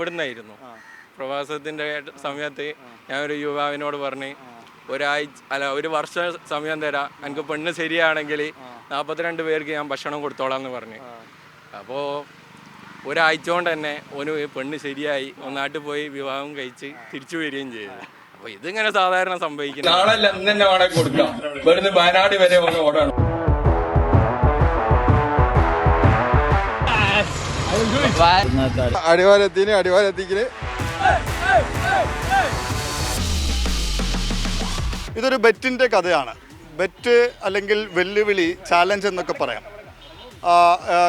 ഇവിടുന്നായിരുന്നു. പ്രവാസത്തിന്റെ സമയത്ത് ഞാൻ ഒരു യുവാവിനോട് പറഞ്ഞ് ഒരാഴ്ച അല്ല ഒരു വർഷ സമയം തരാം. എനിക്ക് പെണ്ണ് ശരിയാണെങ്കിൽ നാൽപ്പത്തിരണ്ട് പേർക്ക് ഞാൻ ഭക്ഷണം കൊടുത്തോളാം എന്ന് പറഞ്ഞു. അപ്പോൾ ഒരാഴ്ച കൊണ്ട് തന്നെ ഓന് പെണ്ണ് ശരിയായി. ഒന്നാട്ട് പോയി വിവാഹം കഴിച്ച് തിരിച്ചു വരികയും ചെയ്തു. അപ്പൊ ഇതിങ്ങനെ സാധാരണ സംഭവിക്കുന്നു നാളെ കൊടുക്കാം. ഇവിടുന്ന് വയനാട് വരെ ഒന്ന് ഓടണം. അടിവാരെത്തിന് അടിവാരെത്തിക്കൽ ഇതൊരു ബെറ്റിന്റെ കഥയാണ്. ബെറ്റ് അല്ലെങ്കിൽ വെല്ലുവിളി ചാലഞ്ച് എന്നൊക്കെ പറയാം.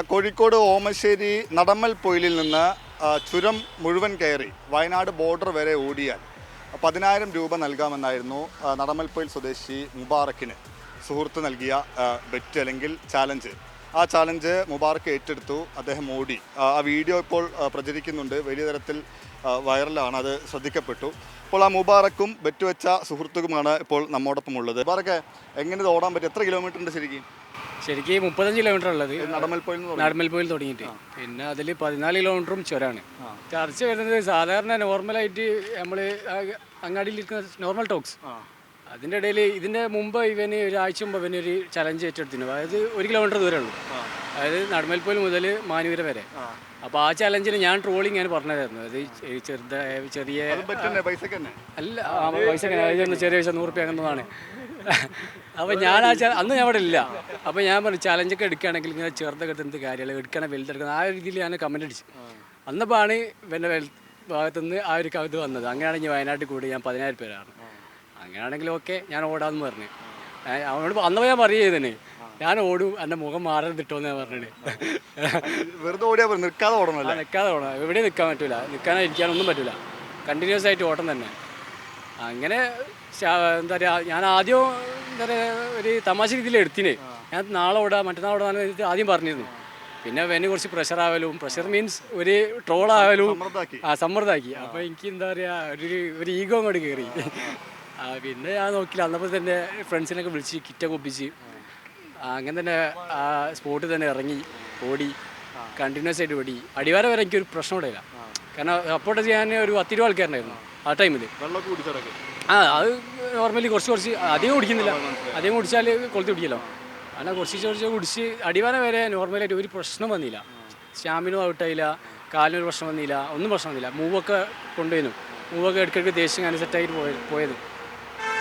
കോഴിക്കോട് ഓമശ്ശേരി നടമ്മൽ പൊയിലിൽ നിന്ന് ചുരം മുഴുവൻ കയറി വയനാട് ബോർഡർ വരെ ഓടിയാൽ പതിനായിരം രൂപ നൽകാമെന്നായിരുന്നു ആ, നടമ്മൽ പൊയിൽ സ്വദേശി മുബാറക്കിന് സുഹൃത്ത് നൽകിയ ബെറ്റ് അല്ലെങ്കിൽ ചാലഞ്ച്. ആ ചാലഞ്ച് മുബാറക്ക് ഏറ്റെടുത്തു അദ്ദേഹം ഓടി ആ വീഡിയോ ഇപ്പോൾ പ്രചരിക്കുന്നുണ്ട്. വലിയ തരത്തിൽ വൈറലാണ്. അത് ശ്രദ്ധിക്കപ്പെട്ടു. അപ്പോൾ ആ മുബാറക്കും വെറ്റുവെച്ച സുഹൃത്തുക്കുമാണ് ഇപ്പോൾ നമ്മോടൊപ്പം ഉള്ളത് മുബാറക്ക് എങ്ങനെ ഇത് ഓടാൻ പറ്റും? എത്ര കിലോമീറ്റർ ഉണ്ട് ശരിക്കും ശരിക്കും മുപ്പത്തഞ്ച് കിലോമീറ്റർ ഉള്ളത്. നടമൽപ്പോയിൽ. നാടമ്പൽപോയിൽ തുടങ്ങിയിട്ട്. പിന്നെ അതിൽ പതിനാല് കിലോമീറ്ററും ചുരാണ്. ചർച്ച വരുന്നത് സാധാരണ നോർമലായിട്ട് നമ്മൾ അങ്ങാടിയിൽ ഇരിക്കുന്ന നോർമൽ ടോക്സ്. അതിന്റെ ഇടയിൽ ഇതിന്റെ മുമ്പ് ഇവന് ഒരാഴ്ച മുമ്പ് ഇവന് ഒരു ചലഞ്ച് ഏറ്റെടുത്തിരുന്നു. അതായത് ഒരു കിലോമീറ്റർ ദൂരമേ ഉള്ളൂ അതായത് നടമൽപോയിൽ മുതൽ മാനൂര വരെ. അപ്പോൾ ആ ചലഞ്ചിന് ഞാൻ ട്രോളിങ് ഞാൻ പറഞ്ഞതായിരുന്നു. അത് ചെറുതായ ചെറിയ അല്ല പൈസ ചെറിയ പൈസ നൂറ് റുപ്യ അങ്ങനതാണ് അപ്പോൾ ഞാൻ ആ ചാ- അന്ന് ഞാൻ അവിടെ ഇല്ല. അപ്പോൾ ഞാൻ പറഞ്ഞു ചലഞ്ചൊക്കെ എടുക്കുകയാണെങ്കിൽ ഇങ്ങനെ ചെറുതൊക്കെ എടുത്ത് എന്ത് കാര്യമല്ല എടുക്കണം വലുതെടുക്കണം ആ രീതിയിൽ ഞാൻ കമന്റ് അടിച്ചു. അന്നപ്പോഴാണ് ഇവന്റെ വെൽ ഭാഗത്തുനിന്ന് ആ ഒരു കവിത വന്നത്. ഞാൻ വയനാട്ടിൽ കൂടി ഞാൻ പതിനായിരം പേരാണ്. അങ്ങനെയാണെങ്കിൽ ഓക്കെ ഞാൻ ഓടാന്ന് പറഞ്ഞു. അവനോട് അന്നപ്പോൾ ഞാൻ പറയുന്നതിന് ഞാൻ ഓടും എന്റെ മുഖം മാറരുതിട്ടോ എന്ന് ഞാൻ പറഞ്ഞത് വെറുതെ ഓടിയാ പറഞ്ഞു നിൽക്കാതെ ഓടണം ആ അല്ലേ നിൽക്കാതെ ഓടണം. എവിടെയും നിൽക്കാൻ പറ്റൂല. നിൽക്കാനോ ഇരിക്കാനൊന്നും പറ്റൂല. കണ്ടിന്യൂസ് ആയിട്ട് ഓട്ടം തന്നെ. അങ്ങനെ എന്താ പറയുക ഞാൻ ആദ്യം എന്താ പറയുക ഒരു തമാശ രീതിയിൽ എടുത്തിനെ. ഞാൻ നാളെ ഓടാ മറ്റന്നാൾ ഓടാന്ന് ആദ്യം പറഞ്ഞിരുന്നു. പിന്നെ അവന് കുറച്ച് പ്രഷർ ആവലും പ്രഷർ മീൻസ് ഒരു ട്രോൾ ആവലും സമ്മർദ്ദാക്കി. ആ സമ്മർദ്ദമാക്കി അപ്പോൾ എനിക്ക് എന്താ പറയുക ഒരു ഒരു ഈഗോ അങ്ങോട്ട് കയറി പിന്നെ ഞാൻ നോക്കില്ല. അന്നപ്പോൾ തന്നെ ഫ്രണ്ട്സിനൊക്കെ വിളിച്ച് കിറ്റൊക്കെ ഒപ്പിച്ച്. അങ്ങനെ തന്നെ ആ സ്പോട്ടിൽ തന്നെ ഇറങ്ങി ഓടി കണ്ടിന്യൂസ് ആയിട്ട് ഓടി. അടിവാര വരെ എനിക്കൊരു പ്രശ്നം ഉണ്ടായില്ല. കാരണം സപ്പോർട്ട് ചെയ്യാൻ ഒരു പത്തിരുപ ആൾക്കാരുണ്ടായിരുന്നു ആ ടൈമിൽ ആ അത് നോർമലി കുറച്ച് കുറച്ച് അധികം കുടിക്കുന്നില്ല. അധികം കുടിച്ചാൽ കൊളുത്തി കുടിക്കല്ലോ അങ്ങനെ കുറച്ച് കുറച്ച് കുടിച്ച് അടിവാര വരെ നോർമലായിട്ട് ഒരു പ്രശ്നം വന്നില്ല. സ്റ്റാമിനും ഔട്ടായില്ല കാലിനൊരു പ്രശ്നം വന്നില്ല ഒന്നും പ്രശ്നം വന്നില്ല. മൂവൊക്കെ കൊണ്ടുപോയിരുന്നു മൂവൊക്കെ ഇടയ്ക്കിടയ്ക്ക് ദേഷ്യം അനുസെറ്റായിട്ട് സെറ്റായിട്ട് പോയത് പോയത്.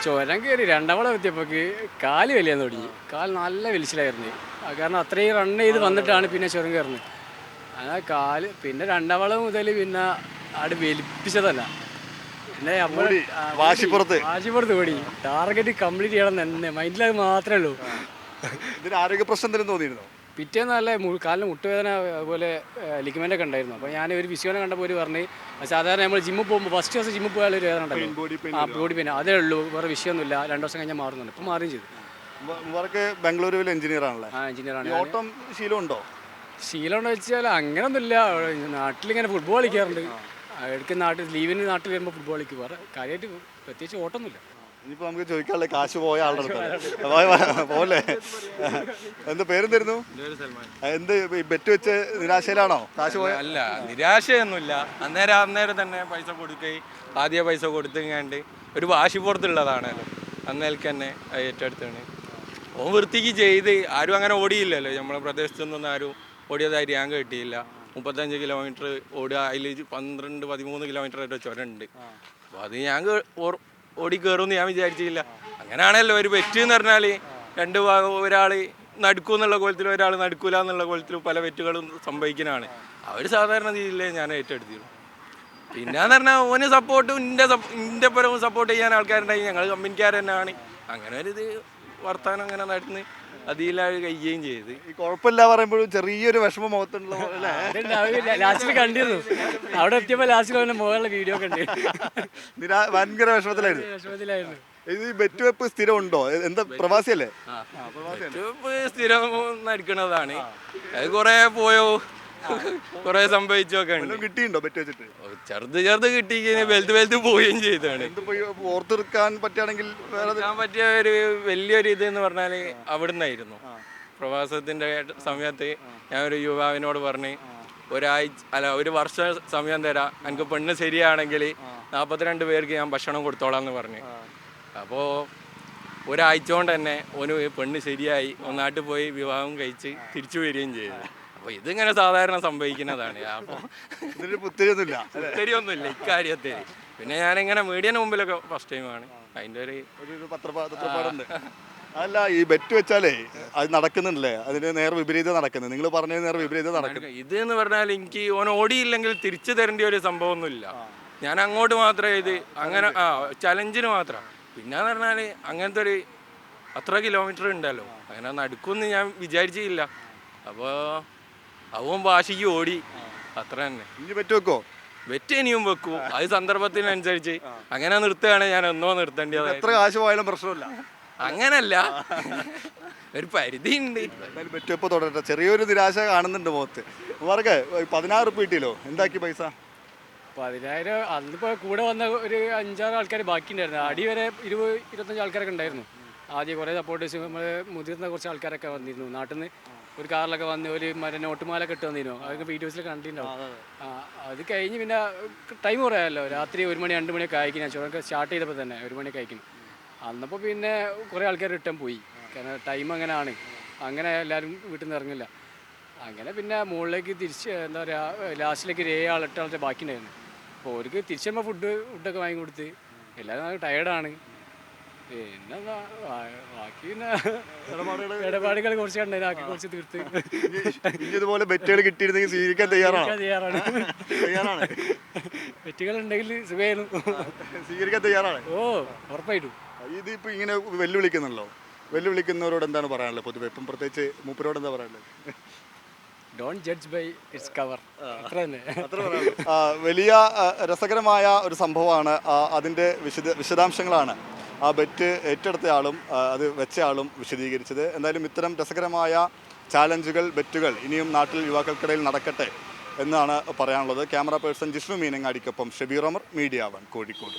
ചുരം കയറി രണ്ടാമത് എത്തിയപ്പോൾ എത്തിയപ്പോക്ക് കാൽ വലിയാൻ തുടങ്ങി. കാൽ നല്ല വലിച്ചിലായിരുന്നു. കാരണം അത്രയും റൺ ചെയ്ത് വന്നിട്ടാണ് പിന്നെ ചുരം കയറുന്നത്. അങ്ങനെ കാൽ പിന്നെ രണ്ടാം മുതൽ പിന്നെ അവിടെ വലിപ്പിച്ചതല്ല. പിന്നെ നമ്മൾ വാശിപ്പുറത്ത്. വാശിപ്പുറത്ത് ഓടി. ടാർഗറ്റ് കംപ്ലീറ്റ് ചെയ്യണം തന്നെ. മൈൻഡിൽ അത് മാത്രമേ ഉള്ളൂ. ഇതിന് ആരോഗ്യ പ്രശ്നം തന്നെ തോന്നിയിരുന്നോ? പിറ്റേന്ന് നല്ല മു- കാലിന് മുട്ടുവേദന അതുപോലെ ലിഗ്മെന്റൊക്കെ ഉണ്ടായിരുന്നു. അപ്പോൾ ഞാൻ ഒരു വിശ്വനെ കണ്ടപ്പോൾ ഒരു പറഞ്ഞ് സാധാരണ നമ്മൾ ജിമ്മിൽ പോകുമ്പോൾ ഫസ്റ്റ് ദിവസം ജിമ്മിൽ പോയാൽ ഒരു വേദന ഉണ്ടല്ലോ. പെയിൻ ആ ബോഡി പെയിൻ അതേ ഉള്ളൂ. വേറെ വിഷയമൊന്നുമില്ല. രണ്ട് ദിവസം കഴിഞ്ഞാൽ മാറുന്നുണ്ട്. ഇപ്പോൾ മാറുകയും ചെയ്തു. മുബാറക്ക് ബംഗളൂരുവിൽ എഞ്ചിനീയർ ആണല്ലേ? ആ എഞ്ചിനീയറാണ് ആണ്. ഓട്ടം ശീലമുണ്ടോ ശീലമുണ്ടോ എന്ന് വെച്ചാൽ അങ്ങനെയൊന്നുമില്ല നാട്ടിലിങ്ങനെ ഫുട്ബോൾ കളിക്കാറുണ്ട്. ഇടയ്ക്ക് നാട്ടിൽ ലീവിന് നാട്ടിൽ വരുമ്പോൾ ഫുട്ബോൾ കളിക്കും. വേറെ കാര്യമായിട്ട് പ്രത്യേകിച്ച് ഓട്ടമൊന്നുമില്ല ഇനിയിപ്പോ നമുക്ക് ചോദിക്കാനുള്ള കാശ് പോയ ആളുടെ പോലെ എന്ത് പേരെന്തായിരുന്നു? എന്ത് ബെറ്റ് വെച്ച് നിരാശയിലാണോ? കാശ് പോയ അല്ല നിരാശയൊന്നുമില്ല. അന്നേരം അന്നേരം തന്നെ പൈസ കൊടുക്കുകയും ആദ്യ പൈസ കൊടുത്തുങ്ങാണ്ട് ഒരു വാശിപ്പുറത്തുള്ളതാണല്ലോ അന്നേൽക്ക് തന്നെ ഏറ്റെടുത്താണ് ഓ വൃത്തിക്ക് ചെയ്ത് ആരും അങ്ങനെ ഓടിയില്ലല്ലോ. നമ്മളെ പ്രദേശത്തൊന്നും ആരും ഓടിയതായി ഞാൻ കിട്ടിയില്ല. മുപ്പത്തഞ്ച് കിലോമീറ്റർ ഓടുക അതിൽ പന്ത്രണ്ട് പതിമൂന്ന് കിലോമീറ്റർ ആയിട്ട് ചുരമുണ്ട് അപ്പോൾ അത് ഞാൻ ഓടി കയറുമെന്ന് ഞാൻ വിചാരിച്ചില്ല അങ്ങനെയാണല്ലോ ഒരു വെറ്റ് എന്ന് പറഞ്ഞാൽ രണ്ട് ഭാഗം ഒരാൾ നടുക്കൂന്നുള്ള കോലത്തിലും ഒരാൾ നടക്കൂല എന്നുള്ള കോലത്തിലും പല വെറ്റുകളും സംഭവിക്കുന്നതാണ്. അവർ സാധാരണ രീതിയിലേ ഞാൻ ഏറ്റെടുത്തിരുന്നു. പിന്നെന്ന് പറഞ്ഞാൽ ഓന് സപ്പോർട്ടും ഇന്റെ ഇന്റെ പരവും സപ്പോർട്ട് ചെയ്യാൻ ആൾക്കാരുണ്ടായി. ഞങ്ങൾ കമ്പനിക്കാർ തന്നെയാണ് അങ്ങനെ ഒരു ഇത് വർത്താനം അങ്ങനെ നടന്ന് അതിലായി കഴിയുകയും ചെയ്ത്. ഈ കുഴപ്പമില്ല പറയുമ്പോഴും ചെറിയൊരു വിഷമം മുഖത്തുണ്ടല്ലോ അല്ലേ? ലാസ്റ്റിൽ കണ്ടിരുന്നു. അവിടെ എത്തിയപ്പോൾ ലാസ്റ്റിൽ അവന്റെ മുകളിലെ വീഡിയോ കണ്ടു. നിരാ ഭയങ്കര വിഷമത്തിലായിരുന്നു. വിഷമത്തിലായിരുന്നു. ഇത് ഈ ബെറ്റ് വെപ്പ് സ്ഥിരം ഉണ്ടോ എന്താ പ്രവാസിയല്ലേ? സ്ഥിരം നടക്കണതാണ്. അത് കൊറേ പോയോ. കുറേ സംഭവിച്ചൊക്കെ ഉണ്ട്. വല്ലതും കിട്ടിയിട്ടുണ്ടോ ബെറ്റ് വെച്ചിട്ട്? ചെറുത് ചെറുത് കിട്ടി വലുത് വലുത് പോവുകയും ചെയ്താണ് ഓർത്തെടുക്കാൻ പറ്റുകയാണെങ്കിൽ പറ്റിയ ഒരു വലിയൊരു ഇത് എന്ന് പറഞ്ഞാൽ അവിടുന്നായിരുന്നു. പ്രവാസത്തിന്റെ സമയത്ത് ഞാൻ ഒരു യുവാവിനോട് പറഞ്ഞ് ഒരാഴ്ച അല്ല ഒരു വർഷം സമയം തരാം. എനിക്ക് പെണ്ണ് ശരിയാണെങ്കിൽ നാൽപ്പത്തിരണ്ട് പേർക്ക് ഞാൻ ഭക്ഷണം കൊടുത്തോളാം എന്ന് പറഞ്ഞു. അപ്പോൾ ഒരാഴ്ച കൊണ്ട് തന്നെ ഓന് പെണ്ണ് ശരിയായി. ഒന്നാട്ട് പോയി വിവാഹം കഴിച്ച് തിരിച്ചു വരികയും ചെയ്തു. അപ്പോൾ ഇതിങ്ങനെ സാധാരണ സംഭവിക്കുന്നതാണ്. അപ്പോൾ ഇതിന് പുത്തിരിയൊന്നുമില്ല. പുത്തിരിയൊന്നുമില്ല ഇക്കാര്യത്തിൽ. പിന്നെ ഞാനിങ്ങനെ മീഡിയന് മുമ്പിലൊക്കെ ഫസ്റ്റ് ടൈമാണ് അതിന്റെ ഒരു ഒരു ഒരു പത്രപാ- അല്ല ഈ ബെറ്റ് വെച്ചാലേ അത് നടക്കുന്നുണ്ടല്ലേ? അതിന് നേർ വിപരീതം നടക്കുന്നത് നിങ്ങൾ പറഞ്ഞ നേർ വിപരീതം നടക്കുന്നു. ഇത് എന്ന് പറഞ്ഞാൽ എനിക്ക് ഓൻ ഓടിയില്ലെങ്കിൽ തിരിച്ചു തരേണ്ട ഒരു സംഭവമൊന്നുമില്ല. ഞാൻ അങ്ങോട്ട് മാത്രമേ ഇത് അങ്ങനെ ആ ചലഞ്ചിന് മാത്രം. പിന്നെ എന്ന് പറഞ്ഞാൽ അങ്ങനത്തെ ഒരു അത്ര കിലോമീറ്റർ ഉണ്ടല്ലോ. അങ്ങനെ നടക്കുമെന്ന് ഞാൻ വിചാരിച്ചില്ല. അപ്പോൾ അവൻ വാശിക്ക് ഓടി. അത്ര തന്നെ. ഇനി വെക്കോ? വെറ്റ് ഇനിയും വെക്കും. അത് സന്ദർഭത്തിനനുസരിച്ച്. അങ്ങനെ നിർത്തുകയാണെങ്കിൽ ഞാൻ. ഒന്നോ നിർത്തേണ്ടത് എത്ര കാശ് പോയാലും പ്രശ്നമില്ല. അങ്ങനല്ല. ഒരു പരിധി ഉണ്ട് ബെറ്റ് തുടരട്ടെ. ചെറിയൊരു നിരാശ കാണുന്നുണ്ട് മുഖത്ത്. മാർക്ക് പതിനാറ് ഉറുപ്പ് കിട്ടിയല്ലോ? എന്താക്കി പൈസ? പതിനായിരം. അന്നിപ്പോൾ കൂടെ വന്ന ഒരു അഞ്ചാറ് ആൾക്കാർ ബാക്കി ഉണ്ടായിരുന്നു അടി വരെ ഇരുപത് ഇരുപത്തഞ്ച് ആൾക്കാരൊക്കെ ഉണ്ടായിരുന്നു. ആദ്യം കുറേ സപ്പോർട്ടേഴ്സ് നമ്മൾ മുതിർന്ന കുറച്ച് ആൾക്കാരൊക്കെ വന്നിരുന്നു. നാട്ടിൽ നിന്ന് ഒരു കാറിലൊക്കെ വന്ന് ഒരു മറ്റേ നോട്ടുമാല കെട്ട് വന്നിരുന്നു? അതൊക്കെ വീഡിയോസിൽ കണ്ടിട്ടുണ്ടാവും. അത്. കഴിഞ്ഞ് പിന്നെ ടൈം കുറയാമല്ലോ രാത്രി ഒരു മണി രണ്ട് മണിയൊക്കെ ആയിക്കും ഞാൻ ചോറൊക്കെ സ്റ്റാർട്ട് ചെയ്തപ്പോൾ തന്നെ ഒരു മണിയൊക്കെ ആയിക്കും അന്നപ്പോൾ പിന്നെ കുറേ ആൾക്കാർ റിട്ടേൺ പോയി. കാരണം ടൈം അങ്ങനെയാണ് അങ്ങനെ എല്ലാവരും വീട്ടിൽ നിന്ന് ഇറങ്ങില്ല. അങ്ങനെ പിന്നെ മുകളിലേക്ക് തിരിച്ച് എന്താ പറയുക ലാസ്റ്റിലേക്ക് ഒരു ഏഴ് ആൾ ബാക്കി ഉണ്ടായിരുന്നു അപ്പോൾ അവർക്ക് തിരിച്ചുമ്പോൾ ഫുഡ് ഫുഡൊക്കെ വാങ്ങി കൊടുത്ത്. എല്ലാവരും ടയർഡാണ് പിന്നെ ബാക്കി ഇടപാടുകൾ കുറച്ച് ഉണ്ടായിരുന്നു ആക്കി കുറച്ച് തീർത്ത്. ഇതുപോലെ ബെറ്റുകൾ കിട്ടിയിരുന്നെങ്കിൽ സ്വീകരിക്കാൻ തയ്യാറാണ്? തയ്യാറാണ്. തയ്യാറാണ്. ബെറ്റുകൾ ഉണ്ടെങ്കിൽ സുഖമായിരുന്നു സ്വീകരിക്കാൻ തയ്യാറാണ്. ഓ ഉറപ്പായിട്ടും. ഇതിപ്പോ ഇങ്ങനെ വെല്ലുവിളിക്കുന്നല്ലോ വെല്ലുവിളിക്കുന്നവരോട് എന്താണ് പറയാനുള്ളത്? പൊതുവെ ഇപ്പം പ്രത്യേകിച്ച് മൂപ്പരോട് എന്താ പറയാനുള്ളത്? Don't judge by its cover അത്ര തന്നെ. ആ, വലിയ രസകരമായ ഒരു സംഭവമാണ് അതിന്റെ അതിന്റെ വിശദ വിശദാംശങ്ങളാണ്. ആ ബെറ്റ് ഏറ്റെടുത്ത ആളും അത് വെച്ച ആളും വിശദീകരിച്ചത്. എന്തായാലും ഇത്തരം രസകരമായ ചാലഞ്ചുകൾ ബെറ്റുകൾ ഇനിയും നാട്ടിൽ യുവാക്കൾക്കിടയിൽ നടക്കട്ടെ എന്നാണ് പറയാനുള്ളത്. ക്യാമറ പേഴ്സൺ ജിഷ്ണു മീനങ്ങാടിക്കൊപ്പം ഷബീർ അമർ മീഡിയ വൺ കോഴിക്കോട്.